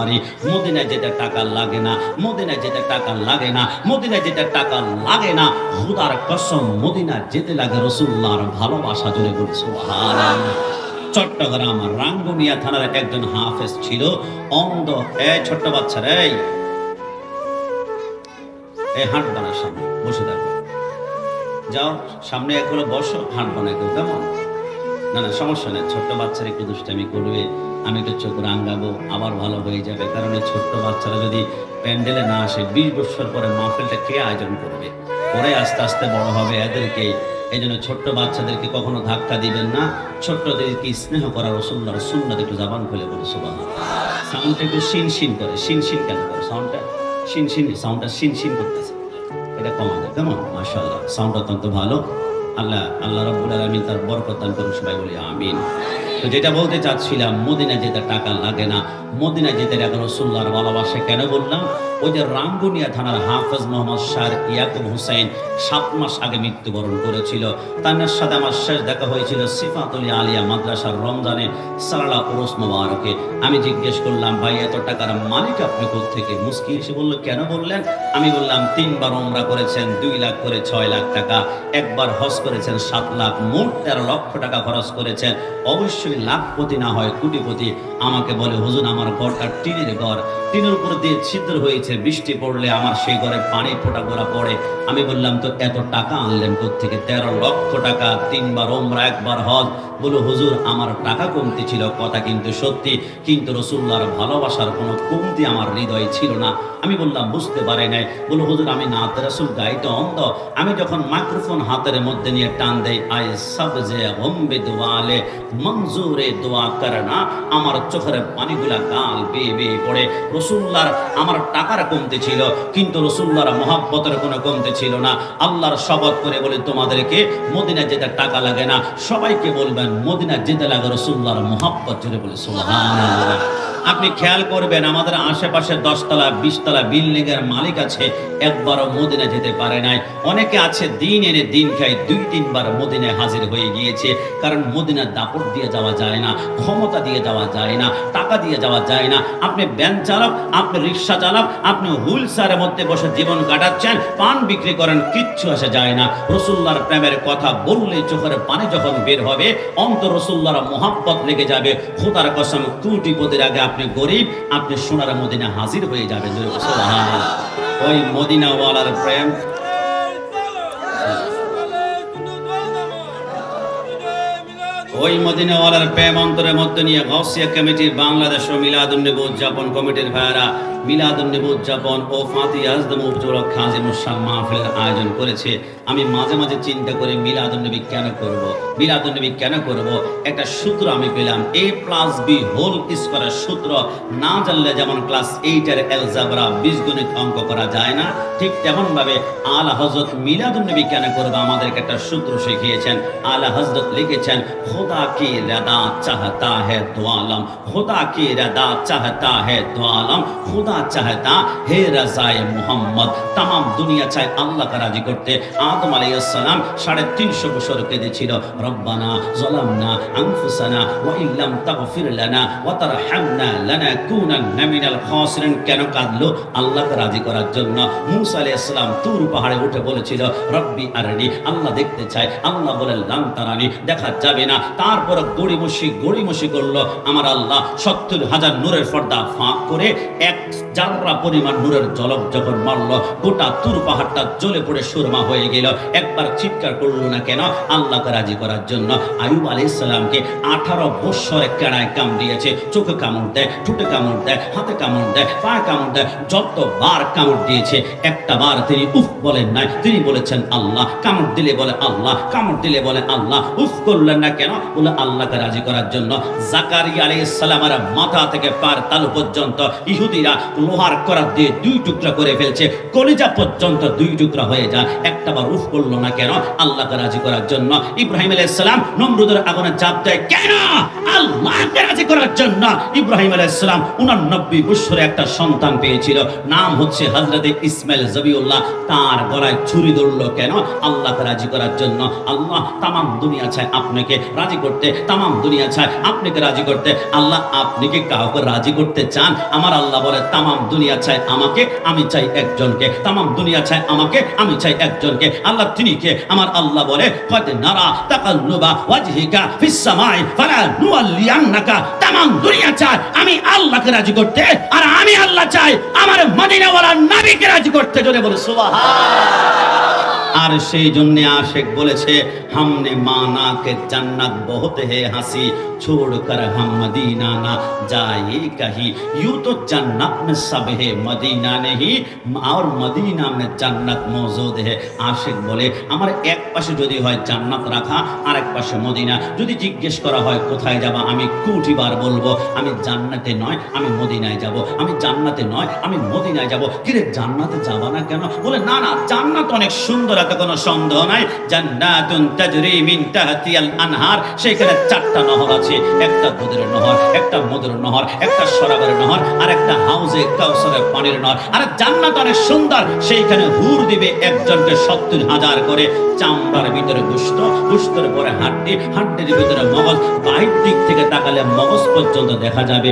পারি। মদিনায় যেতে টাকা লাগে না, মদিনায় যেতে টাকা লাগে না, মদিনায় যেতে টাকা লাগে না। হুদার কসম মদিনা যেতে লাগে রসুল্লাহর ভালোবাসা জুড়ে বলছো চট্টগ্রাম, রাঙ্গুনিয়া থানার একজন হাফেজ ছিল। অন্ধ এ ছোট্ট বাচ্চা রে, এই। হাট বানার সামনে, বসে থাকো। যাও, সামনে একগুলো বসো, হাট বানায় কেমন? না না, সমস্যা নেই। ছোট্ট বাচ্চারা একটু দুষ্টামি করবে, আমি একটু চোখ রাঙ্গাবো আবার ভালো হয়ে যাবে। কারণ এই ছোট্ট বাচ্চারা যদি প্যান্ডেলে না আসে, বিশ বছর পরে মাহফিলটা কে আয়োজন করবে? পরে আস্তে আস্তে বড় হবে এদেরকে। এই জন্য ছোট্ট বাচ্চাদেরকে কখনো ধাক্কা দিবেন না। ছোট্টদেরকে স্নেহ করার রসুল্লাহ রসুল্লাহ একটু জাবান খুলে বলে সুবাহ সাউন্ডটা একটু শিন শিন করে। শিন শিন কেন করে? সাউন্ডটা শিন শিন সাউন্ডটা শিন শিন করতেছে। এটা কমা যায়। কেমন? মাশাআল্লাহ। সাউন্ড অত্যন্ত ভালো। আল্লাহ আল্লাহ রব্বুল আলামিন তার বরকত দান করুন, সবাই বলি আমিন। তো যেটা বলতে চাচ্ছিলাম মদিনা যেতে টাকা লাগে না। মদিনা যেতে লাগে রসুল্লাহর ভালোবাসা কেন বললাম? ওই যে রাঙ্গুনিয়া থানার হাফেজ মোহাম্মদ শাহ ইয়াকুব হুসাইন সাত মাস আগে মৃত্যুবরণ করেছিল। তার সাথে আমার শেষ দেখা হয়েছিল সিফাতুল আলিয়া মাদ্রাসার রমজানে। সালালা ওরস মোবারকে। আমি জিজ্ঞেস করলাম, ভাই, এত টাকার মালিক আপনি থেকে মুস্কি এসে বলল, কেন বললেন? আমি বললাম, তিনবার ওমরা করেছেন, দুই লাখ করে ছয় লাখ টাকা। একবার হজ করেছেন, সাত লাখ মোট তেরো লক্ষ টাকা খরচ করেছেন। অবশ্যই লাখপতি না হয় কোটিপতি। আমাকে বলে, হুজুর, আমার ঘরটা টিনের ঘর। টিনের উপর দিয়ে ছিদ্র হয়েছে, বৃষ্টি পড়লে আমার সেই ঘরে পানি ফোটা করা পড়ে। আমি বললাম, তো এত টাকা আনলেন থেকে তেরো লক্ষ টাকা, তিনবার ওমরা, একবার হজ। বলো হুজুর, আমার টাকা কমতি ছিল, কথা কিন্তু সত্যি। কিন্তু রসুল্লাহর ভালোবাসার কোনো কমতি আমার হৃদয়ে ছিল না। আমি বললাম, বুঝতে পারে নাই। বলো হুজুর, আমি না রসুল গাইতে অন্ধ। আমি যখন মাইক্রোফোন হাতের মধ্যে নিয়ে টান দেই আয় সব যে হম্বে দোয়ালে, মঞ্জুরে দোয়া করে না। আমার চোখের পানিগুলা গাল বেয়ে বেয়ে পড়ে। রসুল্লার আমার টাকার কমতে ছিল, কিন্তু রসুল্লার মহাব্বতের কোনো কমতে ছিল না। আল্লাহর শপথ করে বলে, তোমাদেরকে মদিনা যেতে টাকা লাগে না। সবাইকে বলবেন মদিনা যেতে লাগে রসুল্লাহর মহাব্বত জুড়ে বলে আপনি খেয়াল করবেন, আমাদের আশেপাশে দশতলা, বিশতলা বিল্ডিং এর মালিক আছে, একবারও মদিনা যেতে পারে নাই। অনেকে আছে, দিন এনে দিন খাই দুই তিনবার মদিনায় হাজির হয়ে গিয়েছে। কারণ মদিনার দাপট দিয়ে যাওয়া যায় না, ক্ষমতা দিয়ে যাওয়া যায় না, টাকা দিয়ে যাওয়া যায় না। আপনি ব্যান চালক, আপনি রিক্সা চালক, আপনি হুইল চেয়ারের মধ্যে বসে জীবন কাটাচ্ছেন, পান বিক্রি করেন, কিচ্ছু আসে যায় না। রসুল্লার প্রেমের কথা বললে চোখের পানি যখন বের হবে, অন্তর রসুল্লার মোহাব্বত লেগে যাবে। খোদার কসম কোটিপতির আগে আপনি গরিব, আপনি সোনার মদিনা হাজির হয়ে যাবেন। ওই মদিনাওয়ালার প্রেম ওই মদিনাওয়ালার প্রেম অন্তরের মধ্যে নিয়ে গসিয়া কমিটির বাংলাদেশ ও মিলাদুন্নবী উদযাপন কমিটির ভাইয়ারা মিলাদুল্নবী উদযাপন ও ফাতি আজদম উপলক্ষে খাজিম উসাল মাহফিলের আয়োজন করেছে। আমি মাঝে মাঝে চিন্তা করে মিলাদুল্নবী কেন করব? মিলাদুল্নবী কেন করব? একটা সূত্র আমি পেলাম। এ প্লাস বি হোল স্কোয়ারের সূত্র। না জানলে যেমন ক্লাস এইটের এলজাবরা বীজগণিত অঙ্ক করা যায় না, ঠিক তেমনভাবে আলা হজরত মিলাদুল্নবী কেন করব আমাদেরকে একটা সূত্র শিখিয়েছেন। আলা হজরত লিখেছেন, খোদা কি রাদা চাহতা হ্যাঁ দোয়ালম, খোদা কি রাদা চাহতা হ্যাঁ দোয়ালম, খোদা खुदा चाहता है रजाए मोहम्मद तमाम दुनिया চায় আল্লাহকে রাজি করতে আদম আলাইহিসসালাম সাড়ে তিনশো বছর কেঁদেছিল রব্বানা জলামনা আনফুসানা ওয়া ইল্লাম তাগফির লানা ওয়া তারহামনা লানাকুনান্না মিনাল খাসিরিন কেন কাঁদলো আল্লাহকে রাজি করার জন্য মুসা আলাইহিস সালাম তুর পাহাড়ে উঠে বলেছিল রব্বি আরনি আল্লাহ দেখতে চায় আল্লাহ বলে লান তারানি দেখা যাবে না তারপর গড়িমসি গড়িমসি করলো আমার আল্লাহ সত্তর হাজার নূরের পর্দা ফাঁক করে এক জাররা পরিমাণ নূরের জলক যখন মারলো, গোটা তুর পাহাড়টা জ্বলে পড়ে সুরমা হয়ে গেল। একবার চিৎকার করল না কেন? আল্লাহকে রাজি করার জন্য আয়ুব আলাইহিস সালামকে আঠারো বৎসরে কেড়ায় কামড় দিয়েছে চোখে কামড় দেয়, ঠুটে কামড় দেয়, হাতে কামড় দেয়, পায়ে কামড় দেয়, যতবার কামড় দিয়েছে একটা বার তিনি উফ বলেন নাই। তিনি বলেছেন, আল্লাহ, কামড় দিলে বলে আল্লাহ, কামড় দিলে বলে আল্লাহ। উফ করলেন না কেন? বলে আল্লাহকে রাজি করার জন্য। জাকারি আলাইহিস সালামের মাথা থেকে পার তালু পর্যন্ত ইহুদিরা লোহার করাত দিয়ে দুই টুকরা করে ফেলছে। কলিজা পর্যন্ত দুই টুকরা হয়ে যায়। একটা বার উফ করল না কেন? আল্লাহকে রাজি করার জন্য। ইব্রাহিম আলাইহিস সালাম নমরুদের আগুনে চাপ দেয়, কেন? আল্লাহকে রাজি করার জন্য। ইব্রাহিম সালাম 89 বছরে একটা সন্তান পেয়েছিল। নাম হচ্ছে ইসমাইল জবিউল্লাহ। তার গলায় ছুরি ধরলো কেন? আল্লাহকে রাজি করার জন্য। আল্লাহ, তামাম দুনিয়া চায় আপনাকে রাজি করতে। তামাম দুনিয়া চায় আপনাকে রাজি করতে। আল্লাহ, আপনি কি কাউকে রাজি করতে চান? আমার আল্লাহ বলে তামাম দুনিয়া চায় আমাকে, আমি চাই একজনকে। তামাম দুনিয়া চায় আমাকে, আমি চাই একজনকে। আল্লাহ তিনি কে? আমার আল্লাহ বলে, কদ নারা তাকাল্লুবা ওয়াজহিকা ফিস সামাই ফালা নুওয়াল্লিয়ান্নাকা। তামাম দুনিয়া চায় আমি আল্লাহকে রাজি করতে, আর আমি আল্লাহ চাই আমার মদিনাওয়ালা নবীকে রাজি করতে। জোরে বলে সুবহান। আর সেই জন্য আশেক বলেছে, হামনে মানাকে জান্নাত বহুত হে হাসি, ছোড় কর হাম মদিনা না যাই কাহি। ইউ তো জান্নাত মে সব হে, মদিনা নেহি, আর মদিনা মে জান্নাত মজুদ হে। আশেক বলে, আমার এক পাশে যদি হয় জান্নাত রাখা, আর এক পাশে মদিনা। যদি জিজ্ঞেস করা হয়, কোথায় যাবা, আমি কুটিবার বলব, আমি জান্নাতে নয়, আমি মদিনায় যাব। আমি জান্নাতে নয়, আমি মদিনায় যাব। কিরে, জান্নাতে যাবা না কেন? বলে, না না, জান্নাত অনেক সুন্দর এত কোনো সন্দেহ নাই। জান্নাতুন তাজরি মিন তাহতিয়াল আনহার। সেখানে চারটা নহর আছে। একটা দুধের নহর, একটা মধুর নহর, একটা শরাবের নহর আর একটা হাউজে কাউসারের পানির নহর। আর জান্নাত অনেক সুন্দর। সেইখানে হুর দিবে একজনকে সত্তর হাজার করে চামড়ার ভিতরে গুস্ত। গুস্তর পরে হাড্ডি, হাড্ডির ভিতরে মগজ। বাহির দিক থেকে তাকালে মগজ পর্যন্ত দেখা যাবে।